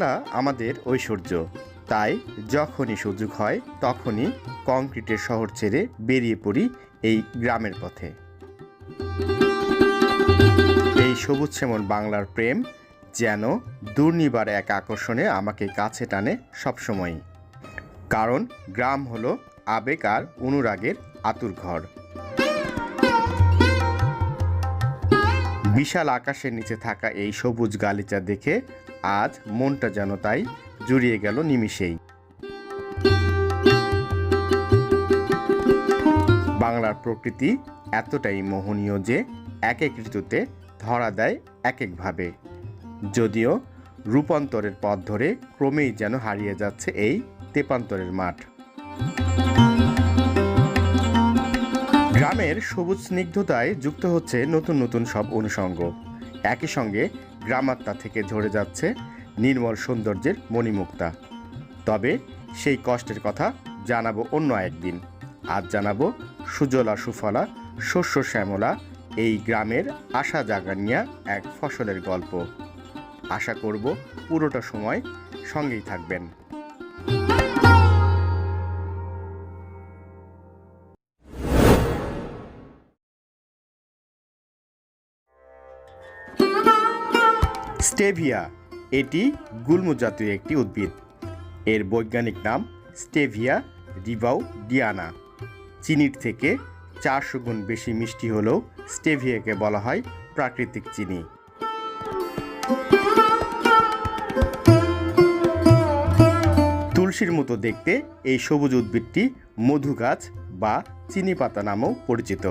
বাংলা আমাদের ঐশ্বর্য। তাই যখনই সুযোগ হয়, তখনই কংক্রিটের শহর ছেড়ে বেরিয়ে পড়ি এই গ্রামের পথে। এই সবুজ শ্যামল বাংলার প্রেম যেন দুর্নিবার এক আকর্ষণে আমাকে কাছে টানে সবসময় কারণ গ্রাম হলো আবেগ আর অনুরাগের আতুর ঘর বিশাল আকাশের নিচে থাকা এই সবুজ গালিচা দেখে আজ মনটা যেন তাই জুড়িয়ে গেল নিমিষেই। বাংলার প্রকৃতি এতটাই মোহনীয় যে এক এক ঋতুতে ধরা দেয় এক একভাবে যদিও রূপান্তরের পথ ধরে ক্রমেই যেন হারিয়ে যাচ্ছে এই তেপান্তরের মাঠ। গ্রামের সবুজ স্নিগ্ধতায় যুক্ত হচ্ছে নতুন নতুন সব অনুষঙ্গ। একই সঙ্গে গ্রামাত্মা থেকে ঝরে যাচ্ছে নির্মল সৌন্দর্যের মণিমুক্তা। তবে সেই কষ্টের কথা জানাব অন্য একদিন। আজ জানাব সুজলা সুফলা, শস্য শ্যামলা, এই গ্রামের আশা জাগানিয়া এক ফসলের গল্প। আশা করব পুরোটা সময় সঙ্গেই থাকবেন। স্টেভিয়া। এটি গুল্ম জাতীয় একটি উদ্ভিদ। এর বৈজ্ঞানিক নাম স্টেভিয়া রিভাউ ডিয়ানা চিনির থেকে চারশো গুণ বেশি মিষ্টি হলেও স্টেভিয়াকে বলা হয় প্রাকৃতিক চিনি। তুলসীর মতো দেখতে এই সবুজ উদ্ভিদটি মধু গাছ বা চিনি পাতা নামেও পরিচিত।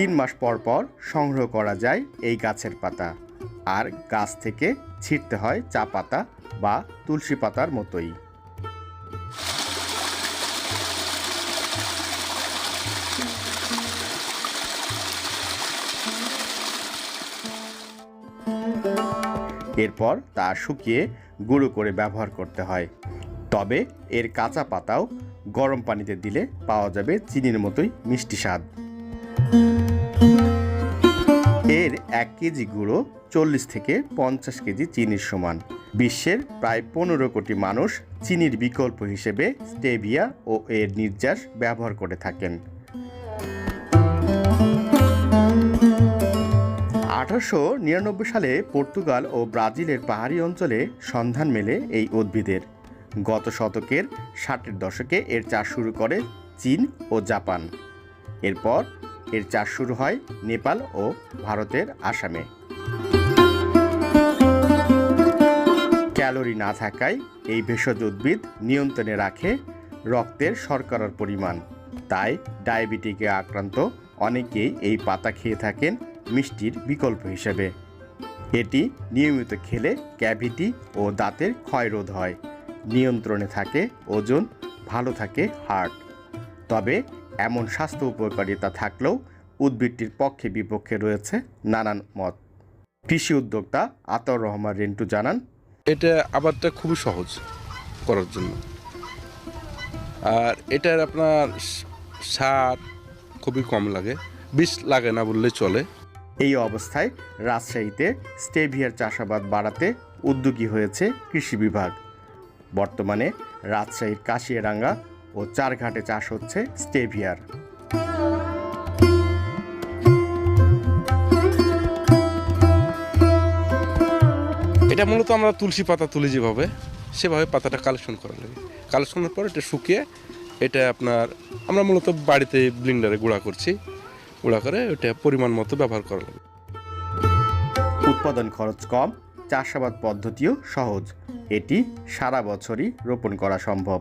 তিন মাস পর পর সংগ্রহ করা যায় এই গাছের পাতা। আর গাছ থেকে ছিঁড়তে হয় চা পাতা বা তুলসী পাতার মতোই। এরপর তা শুকিয়ে গুঁড়ো করে ব্যবহার করতে হয়। তবে এর কাঁচা পাতাও গরম পানিতে দিলে পাওয়া যাবে চিনির মতোই মিষ্টি স্বাদ। এর এক কেজি গুঁড়ো চল্লিশ থেকে পঞ্চাশ কেজি চিনির সমান। বিশ্বের প্রায় পনেরো কোটি মানুষ চিনির বিকল্প হিসেবে স্টেভিয়া ও এর নির্যাস ব্যবহার করে থাকেন। আঠারোশো নিরানব্বই সালে পর্তুগাল ও ব্রাজিলের পাহাড়ি অঞ্চলে সন্ধান মেলে এই উদ্ভিদের। গত শতকের ষাটের দশকে এর চাষ শুরু করে চীন ও জাপান। এরপর এর চাষ শুরু হয় নেপাল ও ভারতের আসামে। ক্যালোরি না থাকায় এই ভেষজ উদ্ভিদ নিয়ন্ত্রণে রাখে রক্তের শর্করার পরিমাণ। তাই ডায়াবেটিকে আক্রান্ত অনেকেই এই পাতা খেয়ে থাকেন মিষ্টির বিকল্প হিসেবে। এটি নিয়মিত খেলে ক্যাভিটি ও দাঁতের ক্ষয়রোধ হয়। নিয়ন্ত্রণে থাকে ওজন, ভালো থাকে হার্ট তবে এমন স্বাস্থ্য উপকারিতা থাকলেও উদ্ভিদটির পক্ষে বিপক্ষে রয়েছে নানান মত। কৃষি উদ্যোক্তা আতর রহমান রিন্টু জানান এটা আবারটা খুবই সহজ করার জন্য। আর এটার আপনার সার খুবই কম লাগে বিষ লাগে না বললে চলে। এই অবস্থায় রাজশাহীতে স্টেভিয়ার চাষাবাদ বাড়াতে উদ্যোগী হয়েছে কৃষি বিভাগ। বর্তমানে রাজশাহীর কাশিয়ারাঙ্গা ও চারঘাটে চাষ হচ্ছে স্টেভিয়ার। এটা মূলত আমরা তুলসী পাতা তুলি যেভাবে সেভাবে পাতাটা কালেকশন করা লাগে। কালেকশনের পর এটা শুকিয়ে এটা আপনার আমরা মূলত বাড়িতে ব্লিন্ডারে গুঁড়া করছি। গুঁড়া করে ওটা পরিমাণ মতো ব্যবহার করা লাগে। উৎপাদন খরচ কম চাষাবাদ পদ্ধতিও সহজ। এটি সারা বছরই রোপণ করা সম্ভব।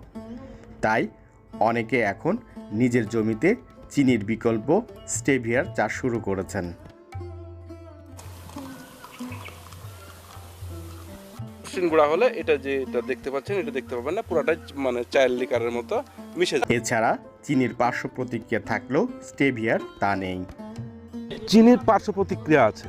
তাই অনেকে এখন নিজের জমিতে চিনির বিকল্প স্টেভিয়ার চাষ শুরু করেছেন। গুঁড়া হলে এটা যে এটা দেখতে পাচ্ছেন এটা দেখতে পাবেন না পুরাটাই মানে চায়ের লিকারের মতো মিশে যায়। এছাড়া চিনির পার্শ্ব প্রতিক্রিয়া থাকলেও স্টেভিয়ার তা নেই। চিনির পার্শ্ব প্রতিক্রিয়া আছে।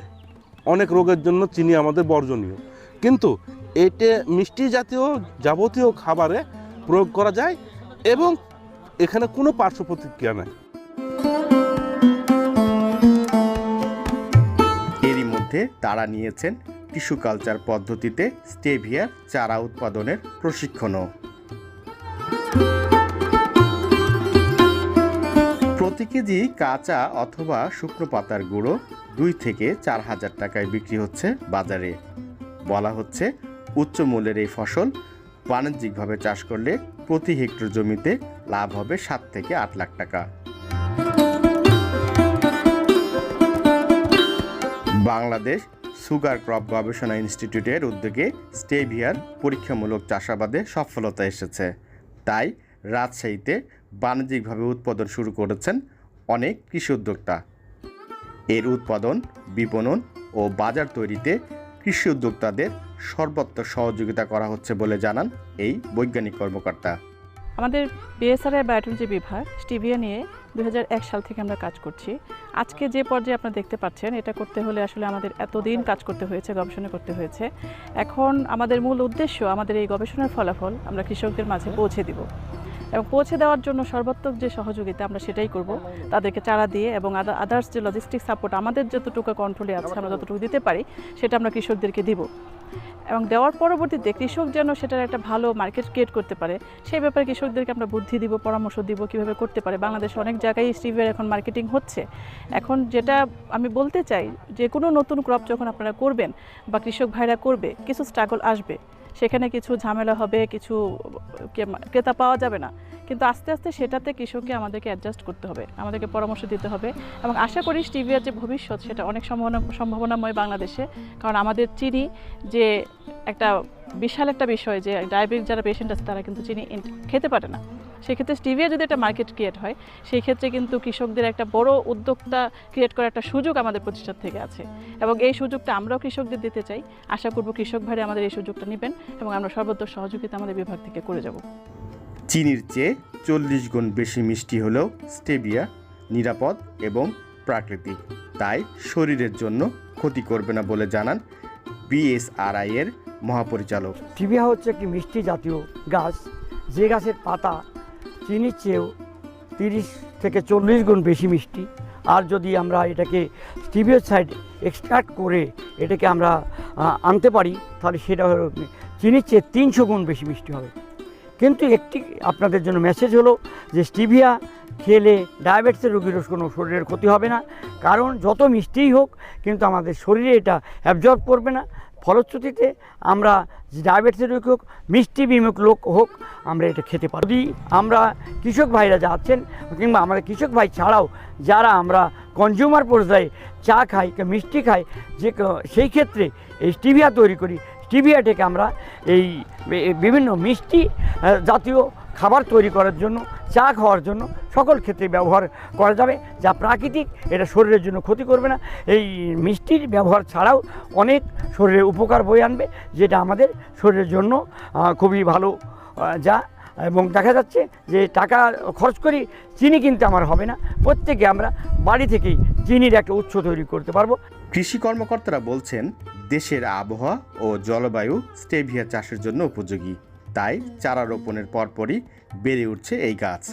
অনেক রোগের জন্য চিনি আমাদের বর্জনীয়। কিন্তু এতে মিষ্টি জাতীয় যাবতীয় খাবারে প্রয়োগ করা যায় এবং এখানে কোনো পার্শ্ব প্রতিক্রিয়া নাই। এরই মধ্যে তারা নিয়েছেন টিস্যু কালচার পদ্ধতিতে স্টেভিয়ার চারা উৎপাদনের প্রশিক্ষণও। প্রতি কেজি কাঁচা অথবা শুকনো পাতার গুঁড়ো দুই থেকে চার হাজার টাকায় বিক্রি হচ্ছে বাজারে। বলা হচ্ছে উচ্চ মূল্যের এই ফসল বাণিজ্যিকভাবে চাষ করলে প্রতি হেক্টর জমিতে লাভ হবে সাত থেকে আট লাখ টাকা। বাংলাদেশ সুগার ক্রপ গবেষণা ইনস্টিটিউটের উদ্যোগে স্টেভিয়ার পরীক্ষামূলক চাষাবাদে সফলতা এসেছে। তাই রাজশাহীতে বাণিজ্যিকভাবে উৎপাদন শুরু করেছেন অনেক কৃষি উদ্যোক্তা। এর উৎপাদন, বিপণন ও বাজার তৈরিতে কৃষি উদ্যোক্তাদের সর্বত্র সহযোগিতা করা হচ্ছে বলে জানান এই বৈজ্ঞানিক কর্মকর্তা। আমাদের বিএসআরআই বায়োটেকনোলজি বিভাগ, স্টিভিয়া নিয়ে দুই হাজার এক সাল থেকে আমরা কাজ করছি। আজকে যে পর্যায়ে আপনারা দেখতে পাচ্ছেন, এটা করতে হলে আসলে আমাদের এতদিন কাজ করতে হয়েছে, গবেষণা করতে হয়েছে। এখন আমাদের মূল উদ্দেশ্য, আমাদের এই গবেষণার ফলাফল আমরা কৃষকদের মাঝে পৌঁছে দিব। এবং পৌঁছে দেওয়ার জন্য সর্বাত্মক যে সহযোগিতা আমরা সেটাই করব, তাদেরকে চারা দিয়ে এবং আদার্স যে লজিস্টিক সাপোর্ট আমাদের যতটুকু কন্ট্রোলে আছে, আমরা যতটুকু দিতে পারি, সেটা আমরা কৃষকদেরকে দিব। এবং দেওয়ার পরবর্তীতে কৃষক যেন সেটার একটা ভালো মার্কেট ক্রিয়েট করতে পারে, সেই ব্যাপারে কৃষকদেরকে আমরা বুদ্ধি দিব, পরামর্শ দিব কীভাবে করতে পারে। বাংলাদেশে অনেক জায়গায় স্টিভের এখন মার্কেটিং হচ্ছে। এখন যেটা আমি বলতে চাই, যে কোনো নতুন ক্রপ যখন আপনারা করবেন বা কৃষক ভাইরা করবে, কিছু স্ট্রাগল আসবে। সেখানে কিছু ঝামেলা হবে, কিছু ক্রেতা পাওয়া যাবে না। কিন্তু আস্তে আস্তে সেটাতে কৃষককে আমাদেরকে অ্যাডজাস্ট করতে হবে, আমাদেরকে পরামর্শ দিতে হবে এবং আশা করি স্টিভিয়ার যে ভবিষ্যৎ সেটা অনেক সম্ভাবনা, সম্ভাবনাময় বাংলাদেশে। কারণ আমাদের চিনি যে একটা বিশাল একটা বিষয় যে ডায়াবেটিস যারা পেশেন্ট আছে তারা কিন্তু চিনি খেতে পারে না। সেক্ষেত্রে স্টিভিয়া যদি একটা মার্কেট ক্রিয়েট হয় সেই ক্ষেত্রে কিন্তু কৃষকদের একটা বড় উদ্যোক্তা ক্রিয়েট করার একটা সুযোগ আমাদের প্রতিষ্ঠান থেকে আছে। এবং এই সুযোগটা আমরাও কৃষকদের দিতে চাই। আশা করব কৃষক ভাইরা আমাদের এই সুযোগটা নেবেন এবং আমরা সর্বত্র সহযোগিতা আমাদের বিভাগ থেকে করে যাব। চিনির চেয়ে চল্লিশ গুণ বেশি মিষ্টি হলেও স্টেভিয়া নিরাপদ এবং প্রাকৃতিক। তাই শরীরের জন্য ক্ষতি করবে না বলে জানান বিএসআরআই এর মহাপরিচালক। টিবিয়া হচ্ছে একটি মিষ্টি জাতীয় গাছ। যে গাছের পাতা চিনির চেয়েও তিরিশ থেকে চল্লিশ গুণ বেশি মিষ্টি। আর যদি আমরা এটাকে স্টিভিয়ার সাইড এক্সট্রাক্ট করে এটাকে আমরা আনতে পারি, তাহলে সেটা হলো চিনির চেয়ে তিনশো গুণ বেশি মিষ্টি হবে। কিন্তু একটি আপনাদের জন্য মেসেজ হলো যে স্টিভিয়া খেলে ডায়াবেটিসের রোগীর কোনো শরীরের ক্ষতি হবে না। কারণ যত মিষ্টিই হোক, কিন্তু আমাদের শরীরে এটা অ্যাবজর্ব করবে না। ফলশ্রুতিতে আমরা ডায়াবেটিসের রোগী হোক, মিষ্টি বিমুখ লোক হোক, আমরা এটা খেতে পারি যদি আমরা কৃষক ভাইরা যাচ্ছেন কিংবা আমাদের কৃষক ভাই ছাড়াও যারা আমরা কনজিউমার পর্যায়ে চা খাই মিষ্টি খাই, যে সেই ক্ষেত্রে এই স্টিভিয়া তৈরি করি। স্টিভিয়াটাকে আমরা এই বিভিন্ন মিষ্টি জাতীয় খাবার তৈরি করার জন্য, চা খাওয়ার জন্য সকল ক্ষেত্রে ব্যবহার করা যাবে, যা প্রাকৃতিক, এটা শরীরের জন্য ক্ষতি করবে না। এই মিষ্টির ব্যবহার ছাড়াও অনেক শরীরে উপকার বয়ে আনবে, যেটা আমাদের শরীরের জন্য খুবই ভালো যা, এবং দেখা যাচ্ছে যে টাকা খরচ করি চিনি কিনতে আমার হবে না। প্রত্যেকে আমরা বাড়ি থেকেই চিনির একটা উৎস তৈরি করতে পারব। কৃষি কর্মকর্তারা বলছেন, দেশের আবহাওয়া ও জলবায়ু স্টেভিয়া চাষের জন্য উপযোগী। তাই চারা রোপণের পরপরই বেড়ে উঠছে এই গাছ।